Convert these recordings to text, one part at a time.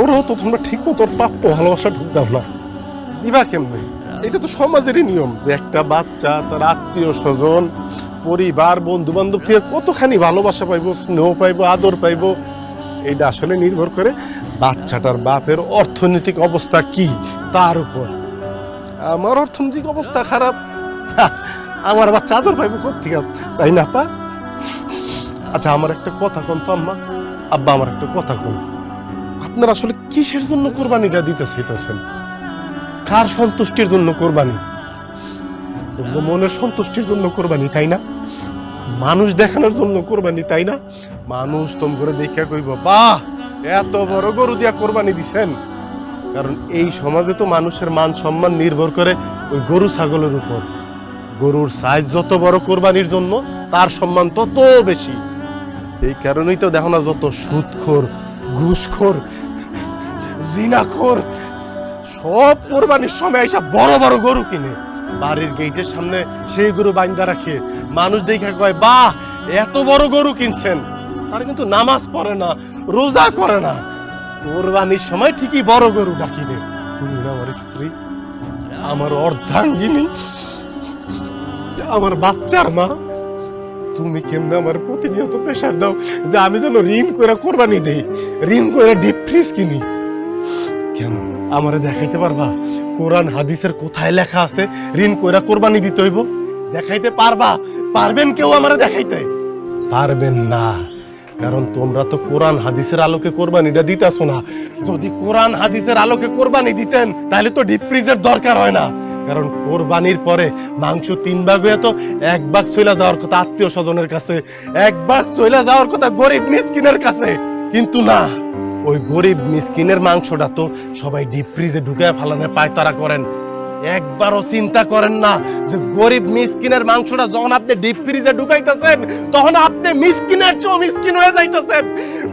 ওরও তো তোমরা ঠিক মতো প্রাপ্য ভালোবাসা ঢুক দাও না। দিবা কেমনে? এটা তো সমাজেরই নিয়ম যে একটা বাচ্চা, তার আত্মীয় স্বজন, পরিবার বন্ধু বান্ধব কতখানি ভালোবাসা পাইবো, স্নেহ পাইবো, আদর পাইবো এটা আসলে নির্ভর করে বাচ্চাটার বাপের অর্থনৈতিক অবস্থা কি, তার উপর। আমার অর্থনৈতিক অবস্থা খারাপ। আমার বাচ্চা আদর পাইবো কোথেকে তাই না, পা? আচ্ছা আমার একটা কথা তো আম্মা আব্বা, আমার একটা কথা কোন। আপনারা আসলে কিসের জন্য কোরবানিটা দিতে চাইতেছেন কার সন্তুষ্টির জন্য কোরবানি? মনের সন্তুষ্টির জন্য কোরবানি, তাই না? মানুষ দেখানোর জন্য কোরবানি, তাই না? মানুষ তোম করে দেখা কইব, বাহ, এত বড় গরু দিয়া কোরবানি দিছেন। কারণ এই সমাজে তো মানুষের মান সম্মান নির্ভর করে ওই গরু ছাগলের উপর। গরুর সাইজ যত বড় কোরবানির জন্য, তার সম্মান তত বেশি। এই কারণেই তো দেখো না যত সুদখোর, ঘুষখোর, জিনাখোর, সব কোরবানির সময় এসব বড় বড় গরু কিনে। বাড়ির গেটের সামনে সেই গরু বাইন্দা রাখে। মানুষ দেখে কয়, বাহ, এত বড় গরু কিনছেন। তারা কিন্তু নামাজ পড়ে না, রোজা করে না। কোরবানির সময় ঠিকই বড় গরু ডাকিলে তুমি না আমার স্ত্রী, আমার অর্ধাঙ্গিনী, আমার বাচ্চার মা। তুমি কেমনে আমার প্রতিনিয়ত প্রেশার দাও যে আমি যেন ঋণ করে কোরবানি দেই? ঋণ করে ডিপ ফ্রিজ কিনি? কেন? আমারে দেখাইতে পারবা? কোরআন, হাদিসের কোথায় লেখা আছে, ঋণ কইরা কোরবানি দিতে হইব? দেখাইতে পারবা? পারবেন কেউ আমারে দেখাইতে? পারবেন না। কারণ তোমরা তো কোরআন, হাদিসের আলোকে কোরবানিটা দিতেছো না। যদি কোরআন, হাদিসের আলোকে কোরবানি দিতেন, তাহলে তো ডিপ ফ্রিজের দরকার হয় না। কারণ কোরবানির পরে মাংস তিন ভাগ হয়ে তো এক ভাগ চলে যাওয়ার কথা আত্মীয় স্বজনের কাছে, এক ভাগ চলে যাওয়ার কথা গরিব মিসকিনের কাছে। কিন্তু না, ওই গরিব মিসকিনের মাংসটা তো সবাই ডিপ ফ্রিজে ঢুকায় ফালানোর পায়তারা করেন। একবারও চিন্তা করেন না যে গরিব মিসকিনের মাংসটা যখন আপনি ডিপ ফ্রিজে ঢুকাইতেছেন, তখন আপনি মিসকিনের চেয়েও মিসকিন হয়ে যাইতেছেন।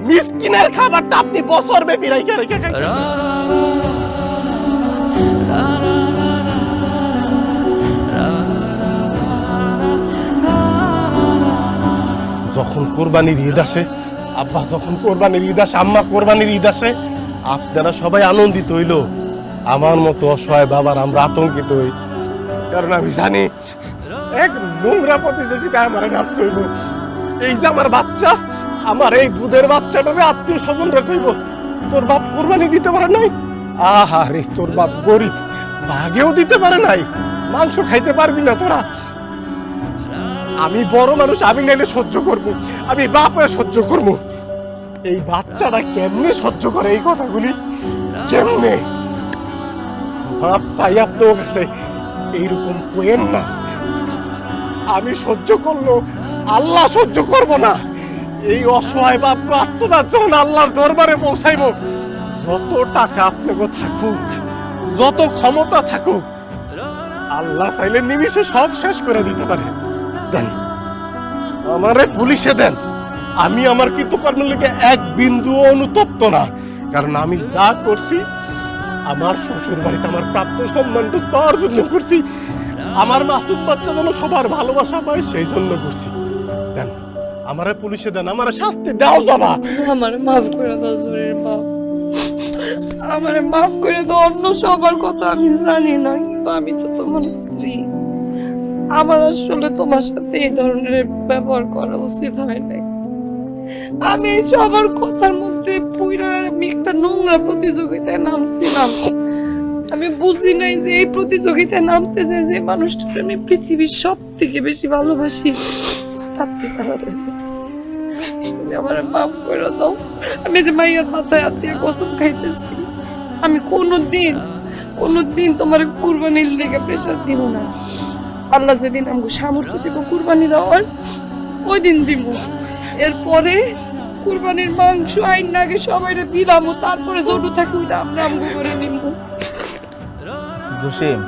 মিসকিনের খাবারটা আপনি বছর ব্যাপী রাইখে রেখে খাইতেছেন। কোরবানির ঈদ আসে, আব্বা যখন কোরবানির ঈদ আসে, আম্মা কোরবানির ঈদ আসে, আপনারা সবাই আনন্দিত হইল। আমার মতো অসহায় বাবার আমরা আতঙ্কিত হই। কারণ আমি জানি, এক নোংরা প্রতিযোগিতায় আমার নামতে হইব এই যে আমার বাচ্চা, আমার এই দুধের বাচ্চাটারে আত্মীয় স্বজন রাখইব তোর বাপ কোরবানি দিতে পারে নাই? আহা রে তোর বাপ গরিব, ভাগেও দিতে পারে নাই। মাংস খাইতে পারবি না তোরা। আমি বড় মানুষ, আমি নাইলে সহ্য করব। আমি বাপ হয়ে সহ্য করব। এই বাচ্চাটা কেমনে সহ্য করে এই কথাগুলি? কেমনে? বাপ চাই আপনার কাছে এইরকম কোয়েন না। আমি সহ্য করল, আল্লাহ সহ্য করব না। এই অসহায় বাপকে আত্মনাথ যখন আল্লাহর দরবারে পৌঁছাইব, যত টাকা আপনাকে থাকুক, যত ক্ষমতা থাকুক, আল্লাহ চাইলে নিমিষে সব শেষ করে দিতে পারে। দেন। আমারে পুলিশে দেন। আমি আমার কৃতকর্মের লেগে এক বিন্দু অনুতপ্ত না। কারণ আমি যা করছি, আমার শ্বশুর বাড়িতে আমার প্রাপ্য সম্মানটা পাওয়ার জন্য করছি। আমার মাসুম বাচ্চা যেন সবার ভালোবাসা পায়, সেই জন্য করছি। দেন, আমারে পুলিশে দেন, আমারে শাস্তি দাও যাবা আমার মাফ করে দাও জোরের বাপ। আমার মাফ করে দাও, অন্য সবার কথা আমি জানি না, কিন্তু আমি তো তোমার স্ত্রী। আমার আসলে তোমার সাথে এই ধরনের ব্যবহার করা উচিত হয় নাই। আমি সবার কথার মধ্যে আমি একটা নোংরা প্রতিযোগিতায় নামছিলাম। আমি বুঝি নাই যে এই প্রতিযোগিতায় নামতে যে যে মানুষটাকে আমি পৃথিবীর সব থেকে বেশি ভালোবাসি, তার থেকে আলাদা আমার মাফ করে দাও। আমি যে মাইয়ার মাথায় হাত দিয়ে কসম খাইতেছি, আমি কোনো দিন কোনো দিন তোমার কুরবানির লেগে প্রেশার দিব না। আল্লাহ যেদিন আমাকে সামর্থ্য দিব কুরবানি দেওয়ার ওই দিন দিব। এরপরে কুরবানির মাংস আইন আগে সবাই বিলামো তারপরে যত থাকে ওইটা আমরা আমগো করে নিব। জসিম,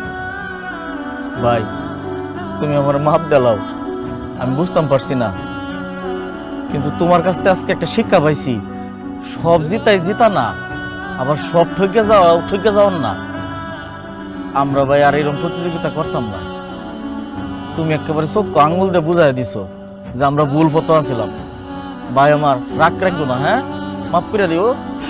ভাই, তুমি আমার মাপ দেলাও। আমি বুঝতাম পারছি না। কিন্তু তোমার কাছ থেকে আজকে একটা শিক্ষা পাইছি। সব জিতাই জিতা না, আবার সব ঠকে যাওয়া ঠকে যাওয়ার না। আমরা ভাই আর এরকম প্রতিযোগিতা করতাম না। তুমি একেবারে চোখ আঙুল দিয়ে বুঝাই দিছো যে আমরা ভুল পথ আছিলাম। ভাই, আমার রাগ রাখব না হ্যাঁ? মাফ করে দিও।